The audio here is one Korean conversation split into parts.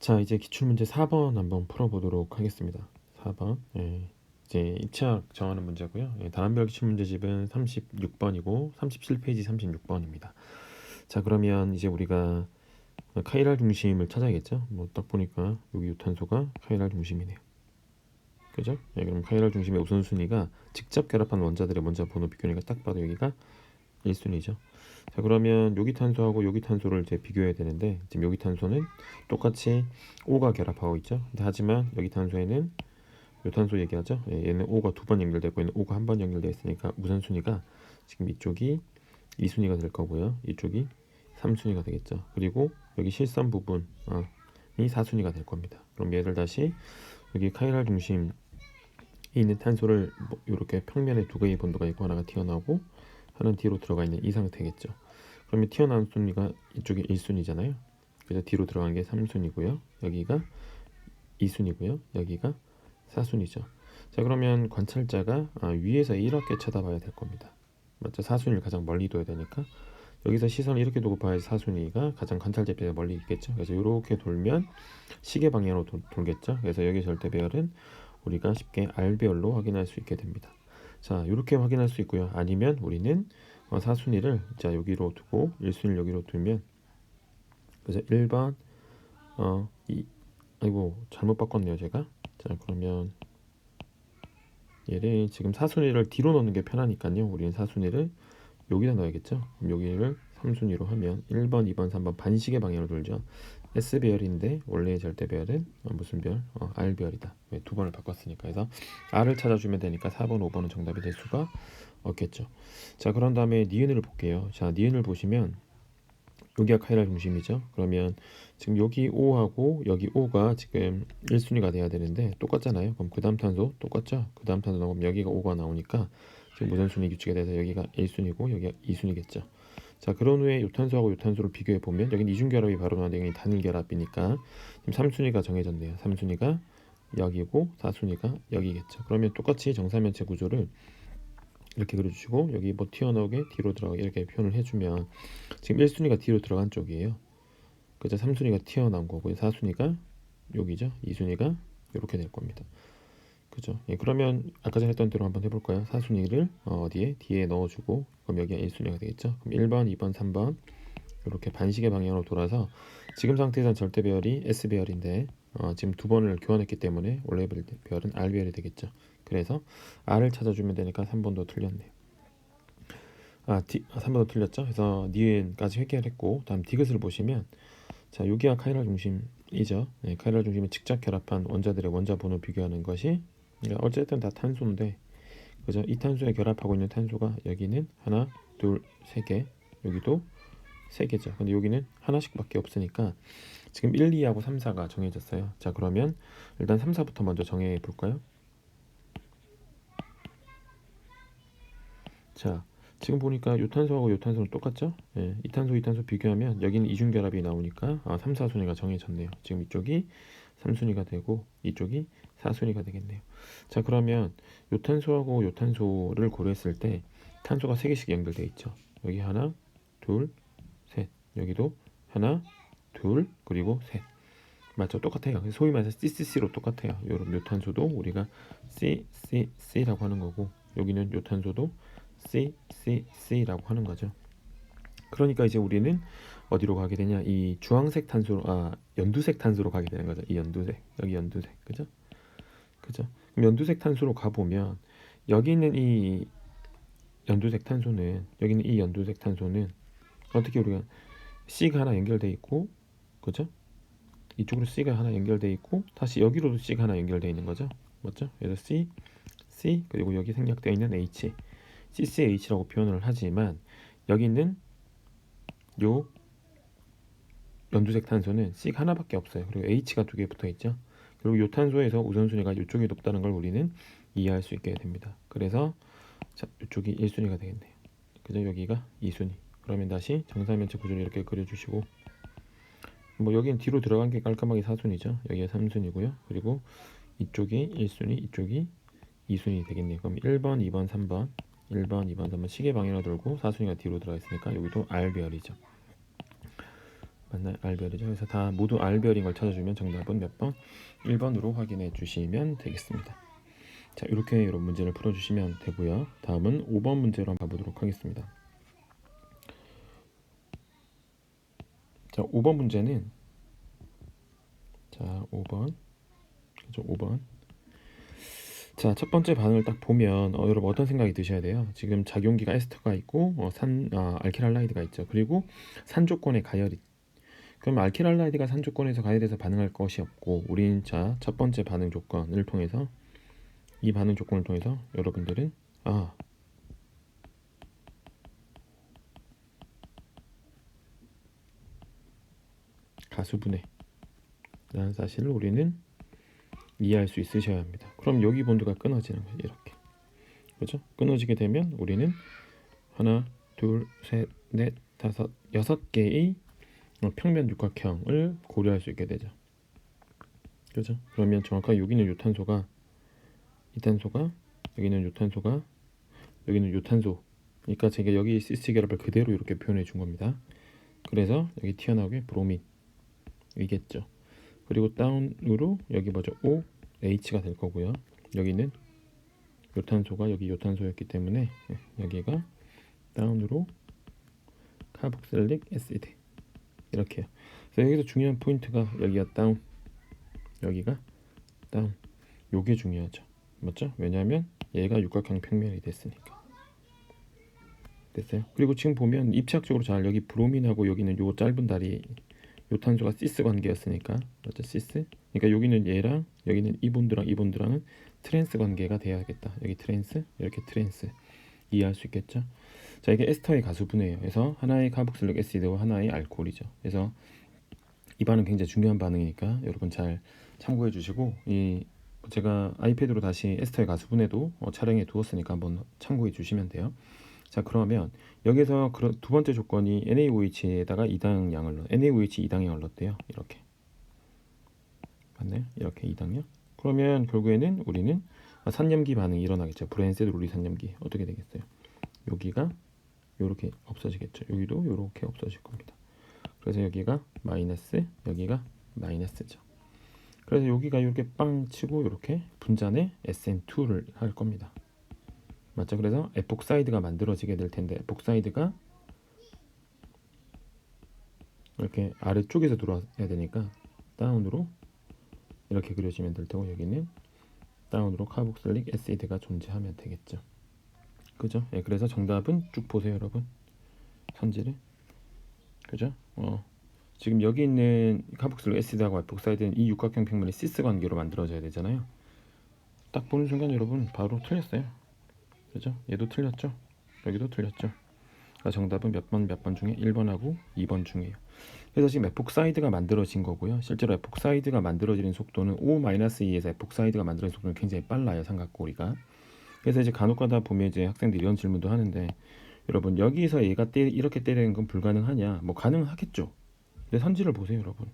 자, 이제 기출문제 4번 한번 풀어보도록 하겠습니다. 4번. 예, 이제 입체학 정하는 문제고요. 예, 단원별 기출문제집은 36번이고 37페이지 36번입니다. 자, 그러면 이제 우리가 카이랄 중심을 찾아야겠죠. 뭐 딱 보니까 여기 유탄소가 카이랄 중심이네요. 그죠? 예, 그럼 카이랄 중심의 우선순위가 직접 결합한 원자들의 원자 번호 비교니까 딱 봐도 여기가 1순위죠. 자 그러면 요기탄소하고 요기탄소를 이제 비교해야 되는데 지금 요기탄소는 똑같이 O가 결합하고 있죠. 하지만 요기탄소에는 요탄소 얘기하죠. 예, 얘는 O가 두 번 연결되고 있는 O가 한 번 연결되어 있으니까 우선순위가 지금 이쪽이 2순위가 될 거고요. 이쪽이 3순위가 되겠죠. 그리고 여기 실선 부분이 어, 4순위가 될 겁니다. 그럼 얘를 다시 여기 카이랄 중심 있는 탄소를 뭐 이렇게 평면에 두 개의 본도가 있고 하나가 튀어나오고 하나는 뒤로 들어가 있는 이 상태겠죠. 그러면 튀어나온 순위가 이쪽이 1순위잖아요. 그래서 뒤로 들어간 게 3순위고요. 여기가 2순위고요. 여기가 4순위죠. 자 그러면 관찰자가 아, 위에서 이렇게 쳐다봐야 될 겁니다. 맞죠? 4순위를 가장 멀리 둬야 되니까 여기서 시선을 이렇게 두고 봐야지 4순위가 가장 관찰자 비에 멀리 있겠죠. 그래서 이렇게 돌면 시계 방향으로 도, 돌겠죠. 그래서 여기 절대 배열은 우리가 쉽게 R 배열로 확인할 수 있게 됩니다. 자 이렇게 확인할 수 있고요. 아니면 우리는 어, 사순위를 자 여기로 두고 1순위를 여기로 두면 그래서 1번 어, 이, 아이고 잘못 바꿨네요 제가. 자 그러면 얘를 지금 사순위를 뒤로 넣는 게 편하니까요. 우리는 사순위를 여기다 넣어야겠죠? 여기를 3순위로 하면 1번 2번 3번 반시계 방향으로 돌죠 S 배열인데 원래의 절대 배열은 어, 무슨 별? 어, R 배열이다. 왜 두 번을 바꿨으니까. 그래서 R을 찾아주면 되니까 4번, 5번은 정답이 될 수가 없겠죠. 자, 그런 다음에 니은을 볼게요. 자, 니은을 보시면 여기가 카이랄 중심이죠. 그러면 지금 여기 O하고 여기 O가 지금 1순위가 돼야 되는데 똑같잖아요. 그럼 그 다음 탄소 똑같죠? 그 다음 탄소 나오면 여기가 O가 나오니까 지금 무선순위 규칙에 대해서 여기가 1순위고 여기가 2순위겠죠. 자 그런 후에 요탄소하고 요탄소를 비교해 보면 여기는 이중결합이 여기는 단일결합이니까 지금 3순위가 정해졌네요. 3순위가 여기고 4순위가 여기겠죠. 그러면 똑같이 정사면체 구조를 이렇게 그려주시고 여기 뭐 튀어나오게 뒤로 들어가게 이렇게 표현을 해주면 지금 1순위가 뒤로 들어간 쪽이에요. 그죠? 3순위가 튀어나온 거고 4순위가 여기죠. 2순위가 이렇게 될 겁니다. 그죠? 예, 그러면 아까 전에 했던 대로 한번 해볼까요? 사순위를 어, 디에 뒤에 넣어주고 그럼 여기가 1순위가 되겠죠? 그럼 1번, 2번, 3번 이렇게 반시계 방향으로 돌아서 지금 상태에서는 절대 배열이 S 배열인데 어, 지금 두 번을 교환했기 때문에 원래 배열은 R 배열이 되겠죠. 그래서 R을 찾아주면 되니까 3번도 틀렸네요. 아, D, 3번도 아, 틀렸죠. 그래서 니은까지 해결했고 다음 디귿을 보시면 자 여기가 카이랄 중심이죠. 네, 카이랄 중심을 직접 결합한 원자들의 원자 번호 비교하는 것이 그러니까 어쨌든 다 탄소인데 그죠? 이 탄소에 결합하고 있는 탄소가 여기는 하나, 둘, 세 개, 여기도 세 개죠. 근데 여기는 하나씩밖에 없으니까 지금 1, 2하고 3, 4가 정해졌어요. 자, 그러면 일단 3, 4부터 먼저 정해 볼까요? 자, 지금 보니까 요탄소하고 요탄소는 똑같죠? 예, 이탄소, 이탄소 비교하면 여기는 이중 결합이 나오니까 아, 3, 4순위가 정해졌네요. 지금 이쪽이 3순위가 되고 이쪽이 4순위가 되겠네요. 자 그러면 요탄소하고 요탄소를 고려했을 때 탄소가 3개씩 연결되어 있죠. 여기 하나, 둘, 셋. 여기도 하나, 둘, 그리고 셋. 맞죠? 똑같아요. 소위 말해서 CCC로 똑같아요. 여러분 요탄소도 우리가 C, C, C라고 하는 거고 여기는 요탄소도 C, C, C라고 하는 거죠. 그러니까 이제 우리는 어디로 가게 되냐? 이 주황색 탄소로 아 연두색 탄소로 가게 되는 거죠. 이 연두색 여기 연두색 그죠? 그죠? 그럼 연두색 탄소로 가 보면 여기 있는 이 연두색 탄소는 여기 있는 이 연두색 탄소는 어떻게 우리가 C가 하나 연결돼 있고 그죠? 이쪽으로 C가 하나 연결돼 있고 다시 여기로도 C가 하나 연결돼 있는 거죠. 맞죠? 그래서 C, C 그리고 여기 생략되어 있는 H, CCH라고 표현을 하지만 여기 있는 요 연두색 탄소는 C가 하나밖에 없어요. 그리고 H가 두 개 붙어 있죠. 그리고 요 탄소에서 우선순위가 이쪽이 높다는 걸 우리는 이해할 수 있게 됩니다. 그래서 자, 이쪽이 1순위가 되겠네요. 그죠? 여기가 2순위. 그러면 다시 정사면체 구조를 이렇게 그려주시고 뭐 여기는 뒤로 들어간 게 깔끔하게 4순위죠. 여기가 3순위고요. 그리고 이쪽이 1순위, 이쪽이 2순위 되겠네요. 그럼 1번, 2번, 3번 1번, 2번, 3번 시계 방향으로 돌고 4순위가 뒤로 들어가 있으니까 여기도 R 배열이죠. 맞나요? R별이죠. 그래서 다 모두 R별인 걸 찾아주면 정답은 몇 번? 1번으로 확인해 주시면 되겠습니다. 자, 이렇게 여러분 문제를 풀어주시면 되고요. 다음은 5번 문제로 한번 가보도록 하겠습니다. 자, 5번 문제는 자, 5번 그죠? 5번 자, 첫 번째 반응을 딱 보면 어, 여러분 어떤 생각이 드셔야 돼요? 지금 작용기가 에스터가 있고 어, 산 아, 알키랄라이드가 있죠. 그리고 산 조건의 가열이 그럼 알키랄라이드가 산 조건에서 가열해서 반응할 것이 없고 우린 자, 첫 번째 반응 조건을 통해서 이 반응 조건을 통해서 여러분들은 아 가수분해 라는 사실을 우리는 이해할 수 있으셔야 합니다. 그럼 여기 본드가 끊어지는 거예요. 이렇게. 그렇죠? 끊어지게 되면 우리는 하나, 둘, 셋, 넷, 다섯, 여섯 개의 평면 육각형을 고려할 수 있게 되죠. 그렇죠? 그러면 정확하게 여기는 요탄소가 이탄소가 여기는 요탄소가 여기는 요탄소 그러니까 제가 여기 시스 결합을 그대로 이렇게 표현해 준 겁니다. 그래서 여기 튀어나오게 브로민 이겠죠. 그리고 다운으로 여기 뭐죠? O H가 될 거고요. 여기는 요탄소가 여기 요탄소였기 때문에 예, 여기가 다운으로 카복실릭 애시드 이렇게요. 그래서 여기서 중요한 포인트가 여기가 다운, 여기가 다운. 요게 중요하죠. 맞죠? 왜냐하면 얘가 육각형 평면이 됐으니까. 됐어요? 그리고 지금 보면 입체학적으로 잘 여기 브로민하고 여기는 요 짧은 다리 요 탄소가 시스 관계였으니까 맞죠? 시스. 그러니까 여기는 얘랑 여기는 이 본드랑 이 본드랑은 트랜스 관계가 돼야겠다. 여기 트랜스, 이렇게 트랜스 이해할 수 있겠죠? 자 이게 에스터의 가수분해예요. 그래서 하나의 카복실릭 애시드와 하나의 알코올이죠. 그래서 이 반응 굉장히 중요한 반응이니까 여러분 잘 참고해 주시고 이 제가 아이패드로 다시 에스터의 가수분해도 어, 촬영해 두었으니까 한번 참고해 주시면 돼요. 자 그러면 여기서 두 번째 조건이 NaOH에다가 이당량을 넣 NaOH 이당량을 넣었대요. 이렇게 맞나요? 이렇게 이당량. 그러면 결국에는 우리는 산염기 반응이 일어나겠죠. 브랜세드 룰리 산염기 어떻게 되겠어요? 여기가 이렇게 없어지겠죠. 여기도 이렇게 없어질 겁니다. 그래서 여기가 마이너스, 여기가 마이너스죠. 그래서 여기가 이렇게 빵 치고 이렇게 분잔에 SN2를 할 겁니다. 맞죠? 그래서 에폭사이드가 만들어지게 될 텐데 에폭사이드가 이렇게 아래쪽에서 들어와야 되니까 다운으로 이렇게 그려지면 될 테고 여기는 다운으로 카복실릭 애시드가 존재하면 되겠죠. 그죠? 예, 그래서 정답은 쭉 보세요, 여러분. 선지를. 그죠? 어. 지금 여기 있는 카복실릭 애시드하고 에폭사이드는 이 육각형 평면이 시스 관계로 만들어져야 되잖아요. 딱 보는 순간 여러분 바로 틀렸어요. 그죠? 얘도 틀렸죠? 여기도 틀렸죠? 그러니까 정답은 몇 번 몇 번 중에 1번하고 2번 중이에요. 그래서 지금 에폭사이드가 만들어진 거고요. 실제로 에폭사이드가 만들어지는 속도는 O-2에서 에폭사이드가 만들어지는 속도는 굉장히 빨라요. 삼각고리가. 그래서 이제 간혹가다 보면 이제 학생들이 이런 질문도 하는데 여러분 여기서 얘가 때, 이렇게 때리는 건 불가능하냐? 뭐 가능하겠죠. 근데 선지를 보세요, 여러분.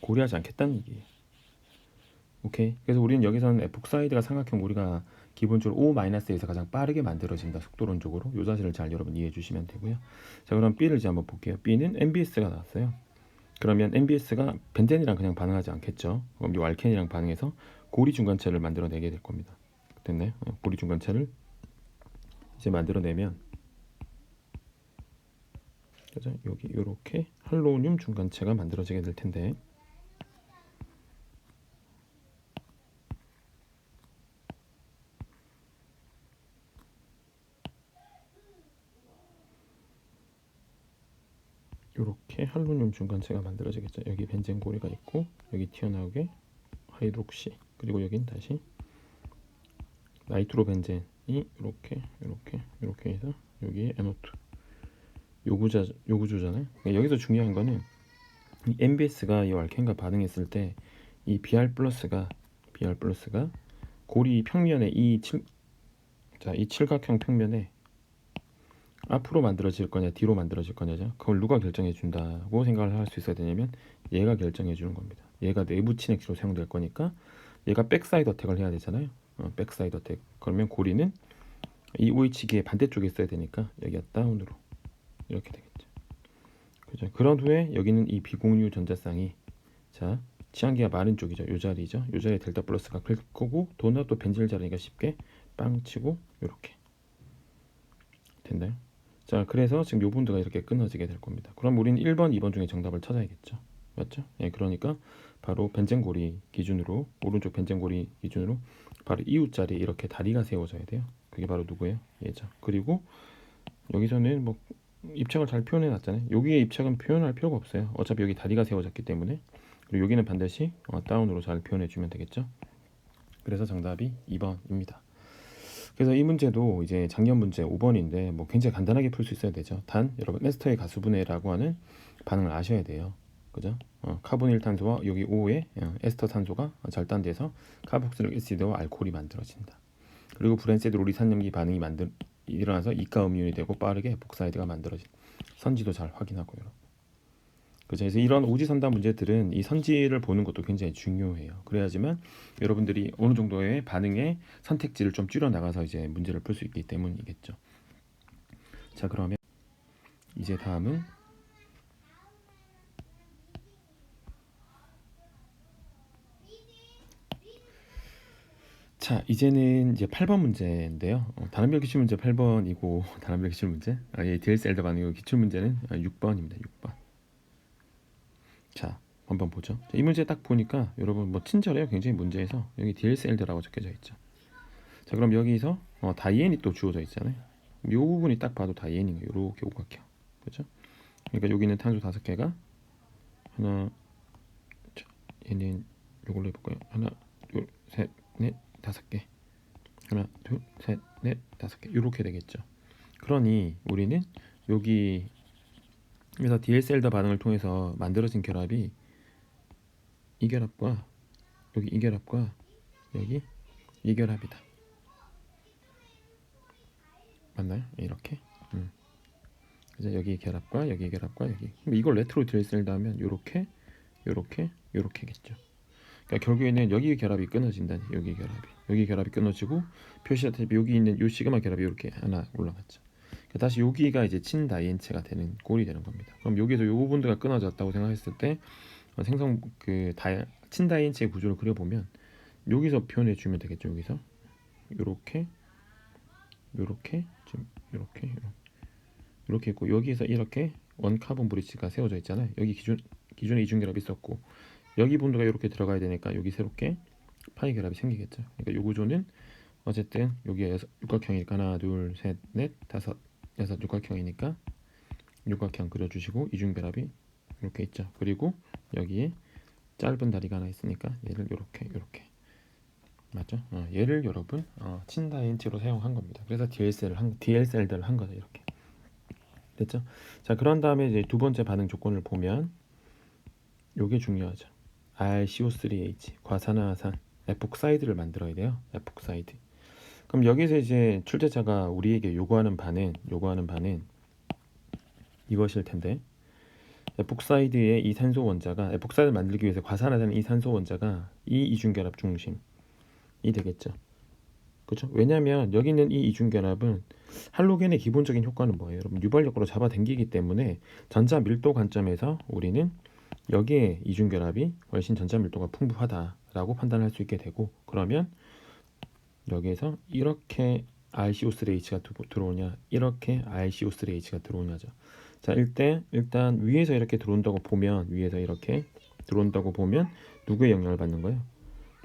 고려하지 않겠다는 얘기예요. 오케이. 그래서 우리는 여기서는 에폭사이드가 삼각형 우리가 기본적으로 O-에서 가장 빠르게 만들어진다 속도론적으로 이 사실을 잘 여러분 이해해 주시면 되고요. 자 그럼 B를 이제 한번 볼게요. B는 NBS가 나왔어요. 그러면 NBS가 벤젠이랑 그냥 반응하지 않겠죠. 그럼 이 알켄이랑 반응해서 고리 중간체를 만들어내게 될 겁니다. 됐나요? 어, 고리 중간체를 이제 만들어내면 그죠? 여기 이렇게 할로늄 중간체가 만들어지게 될 텐데 이렇게 할로늄 중간체가 만들어지겠죠. 여기 벤젠 고리가 있고 여기 튀어나오게 하이드록시 그리고 여긴 다시 나이트로 벤젠이 이렇게 이렇게 이렇게 해서 여기에 NO2 요구자 요구조잖아요. 그러니까 여기서 중요한 거는 이 MBS가 이 알켄과 반응했을 때 이 BR 플러스가 BR 플러스가 고리 평면에 이 칠, 자, 이 칠각형 평면에 앞으로 만들어질 거냐 뒤로 만들어질 거냐죠. 그걸 누가 결정해 준다고 생각을 할 수 있어야 되냐면 얘가 결정해 주는 겁니다. 얘가 내부 친액기로 사용될 거니까 얘가 백사이드 어택을 해야 되잖아요. 어, 백사이드 어택. 그러면 고리는 이 OH기의 반대쪽에 있어야 되니까 여기가 다운으로 이렇게 되겠죠. 그죠? 그런 후에 여기는 이 비공유 전자쌍이 자 치환기가 마른 쪽이죠. 요 자리죠. 요 자리에 델타 플러스가 클 거고 도넛 또 벤질 자리니까 쉽게 빵 치고 요렇게 됐나요? 자 그래서 지금 요 분도가 이렇게 끊어지게 될 겁니다. 그럼 우리는 1번, 2번 중에 정답을 찾아야겠죠. 맞죠? 예, 그러니까 바로 벤젠고리 기준으로 오른쪽 벤젠고리 기준으로 바로 이웃 자리에 이렇게 다리가 세워져야 돼요. 그게 바로 누구예요? 얘죠. 그리고 여기서는 뭐 입착을 잘 표현해 놨잖아요. 여기에 입착은 표현할 필요가 없어요. 어차피 여기 다리가 세워졌기 때문에 그리고 여기는 반드시 어, 다운으로 잘 표현해 주면 되겠죠. 그래서 정답이 2번입니다. 그래서 이 문제도 이제 작년 문제 5번인데 뭐 굉장히 간단하게 풀 수 있어야 되죠. 단 여러분 에스터의 가수분해라고 하는 반응을 아셔야 돼요. 그죠? 어, 카본 1탄소와 여기 5에 어, 에스터 탄소가 절단돼서 카복실릭 애시드와 알코올이 만들어진다. 그리고 브랜세드 로리산염기 반응이 만들 일어나서 이가 음이온이 되고 빠르게 복사이드가 만들어진 선지도 잘 확인하고요. 그죠? 그래서 이런 오지선다 문제들은 이 선지를 보는 것도 굉장히 중요해요. 그래야지만 여러분들이 어느 정도의 반응의 선택지를 좀 줄여 나가서 이제 문제를 풀 수 있기 때문이겠죠. 자, 그러면 이제 다음은 자, 이제는 이제 8번 문제인데요. 어, 단원별 기출 문제 8번이고 단원별 기출 문제, 아, 예, DLC 엘더 반응이고 기출 문제는 6번입니다. 6번. 자, 한번 보죠. 자, 이 문제 딱 보니까 여러분 뭐 친절해요. 굉장히 문제에서 여기 DLC 엘더라고 적혀져 있죠. 자, 그럼 여기서 어, 다이앤이 또 주어져 있잖아요. 이 부분이 딱 봐도 다이앤인 거예요. 이렇게 오각형, 그렇죠? 그러니까 여기 있는 탄소 다섯 개가 하나, 자, 얘는 요걸로 해볼까요? 하나, 둘, 셋, 넷, 다섯 개. 하나, 둘, 셋, 넷, 다섯 개. 이렇게 되겠죠. 그러니 우리는 여기 그래서 DL셀더 반응을 통해서 만들어진 결합이 이 결합과 여기 이 결합과 여기 이 결합이다. 맞나요? 이렇게. 음. 그래서 여기 결합과 여기 결합과 여기. 이걸 레트로 DL셀더 하면 요렇게 요렇게 요렇게겠죠. 그러니까 결국에는 여기 결합이 끊어진다니 여기 결합이 여기 결합이 끊어지고 표시하다시피 여기 있는 요 시그마 결합이 이렇게 하나 올라갔죠. 그러니까 다시 여기가 이제 친다이엔체가 되는 꼴이 되는 겁니다. 그럼 여기서 요 부분들가 끊어졌다고 생각했을 때 어, 생성 그 다이, 친다이엔체 구조를 그려보면 여기서 표현해 주면 되겠죠. 여기서 요렇게 요렇게 지금 요렇게 이렇게 있고 여기에서 이렇게 원 카본 브릿지가 세워져 있잖아요. 여기 기준 기존에 이중 결합이 있었고 여기 본드가 이렇게 들어가야 되니까 여기 새롭게 파이 결합이 생기겠죠. 그러니까 요 구조는 어쨌든 여기에 육각형이니까 하나, 둘, 셋, 넷, 다섯, 여섯 육각형이니까 육각형 그려주시고 이중 결합이 이렇게 있죠. 그리고 여기에 짧은 다리가 하나 있으니까 얘를 이렇게 이렇게 맞죠? 어, 얘를 여러분 어, 친다인치로 사용한 겁니다. 그래서 DLC를 한 DLC를 한 거죠 이렇게 됐죠? 자 그런 다음에 이제 두 번째 반응 조건을 보면 요게 중요하죠. RCO3H 과산화산 에폭사이드를 만들어야 돼요. 에폭사이드. 그럼 여기서 이제 출제자가 우리에게 요구하는 바는 요구하는 바는 이것일 텐데 에폭사이드의 이 산소 원자가 에폭사이드를 만들기 위해서 과산화되는 이 산소 원자가 이 이중결합 중심이 되겠죠. 그렇죠? 왜냐하면 여기 있는 이 이중결합은 할로겐의 기본적인 효과는 뭐예요? 여러분 유발력으로 잡아당기기 때문에 전자 밀도 관점에서 우리는 여기에 이중결합이 훨씬 전자 밀도가 풍부하다라고 판단할 수 있게 되고 그러면 여기에서 이렇게 RCO3H가 들어오냐 이렇게 RCO3H가 들어오냐죠. 자 일단 일단 위에서 이렇게 들어온다고 보면 위에서 이렇게 들어온다고 보면 누구의 영향을 받는 거예요?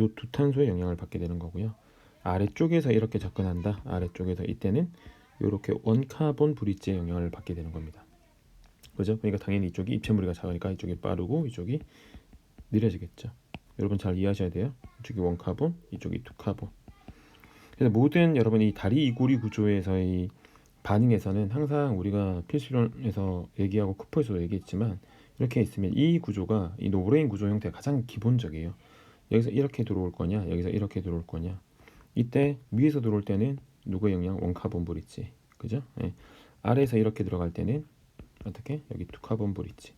요 두 탄소의 영향을 받게 되는 거고요. 아래쪽에서 이렇게 접근한다. 아래쪽에서 이때는 이렇게 원카본 브릿지의 영향을 받게 되는 겁니다. 그죠? 그러니까 당연히 이쪽이 입체무리가 작으니까 이쪽이 빠르고 이쪽이 느려지겠죠. 여러분 잘 이해하셔야 돼요. 이쪽이 원카본, 이쪽이 투카본. 그래서 모든 여러분 이 다리 이고리 구조에서의 반응에서는 항상 우리가 필수론에서 얘기하고 쿠퍼에서도 얘기했지만 이렇게 있으면 이 구조가 이 노브레인 구조 형태가 가장 기본적이에요. 여기서 이렇게 들어올 거냐, 여기서 이렇게 들어올 거냐. 이때 위에서 들어올 때는 누구의 영향? 원카본 브릿지, 그죠? 예. 아래에서 이렇게 들어갈 때는 어떻게? 여기 투카본 브릿지.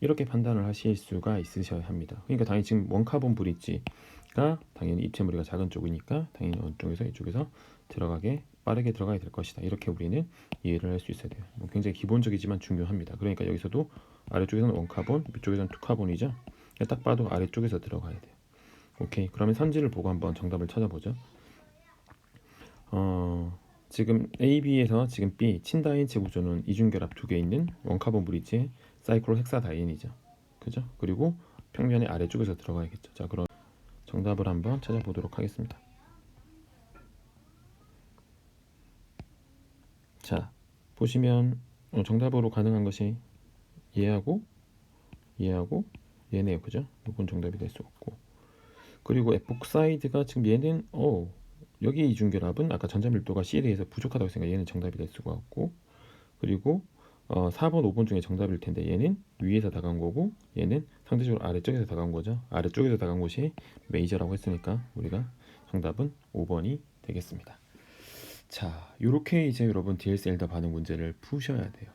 이렇게 판단을 하실 수가 있으셔야 합니다. 그러니까 당연히 지금 원 카본 브릿지가 당연히 입체 무리가 작은 쪽이니까 당연히 어느 쪽에서 이쪽에서 들어가게 빠르게 들어가야 될 것이다. 이렇게 우리는 이해를 할 수 있어야 돼요. 뭐 굉장히 기본적이지만 중요합니다. 그러니까 여기서도 아래쪽에서는 원 카본, 위쪽에서는 투 카본이죠. 딱 봐도 아래쪽에서 들어가야 돼요. 오케이. 그러면 선지를 보고 한번 정답을 찾아보죠. 어, 지금 A, B에서 지금 B 친다인체 구조는 이중결합 두 개 있는 원카본 브릿지의 사이클로 헥사다이인이죠. 그죠? 그리고 평면의 아래쪽에서 들어가야겠죠. 자, 그럼 정답을 한번 찾아보도록 하겠습니다. 자, 보시면 어, 정답으로 가능한 것이 얘하고 얘하고 얘네요. 그죠? 이건 정답이 될 수 없고. 그리고 에폭사이드가 지금 얘는 어 여기 이중결합은 아까 전자밀도가 C에 대해서 부족하다고 했으니까 얘는 정답이 될 수가 없고 그리고 어, 4번, 5번 중에 정답일 텐데 얘는 위에서 다가온 거고 얘는 상대적으로 아래쪽에서 다가온 거죠. 아래쪽에서 다가온 곳이 메이저라고 했으니까 우리가 정답은 5번이 되겠습니다. 자, 이렇게 이제 여러분 DLC 엘더 반응 문제를 푸셔야 돼요.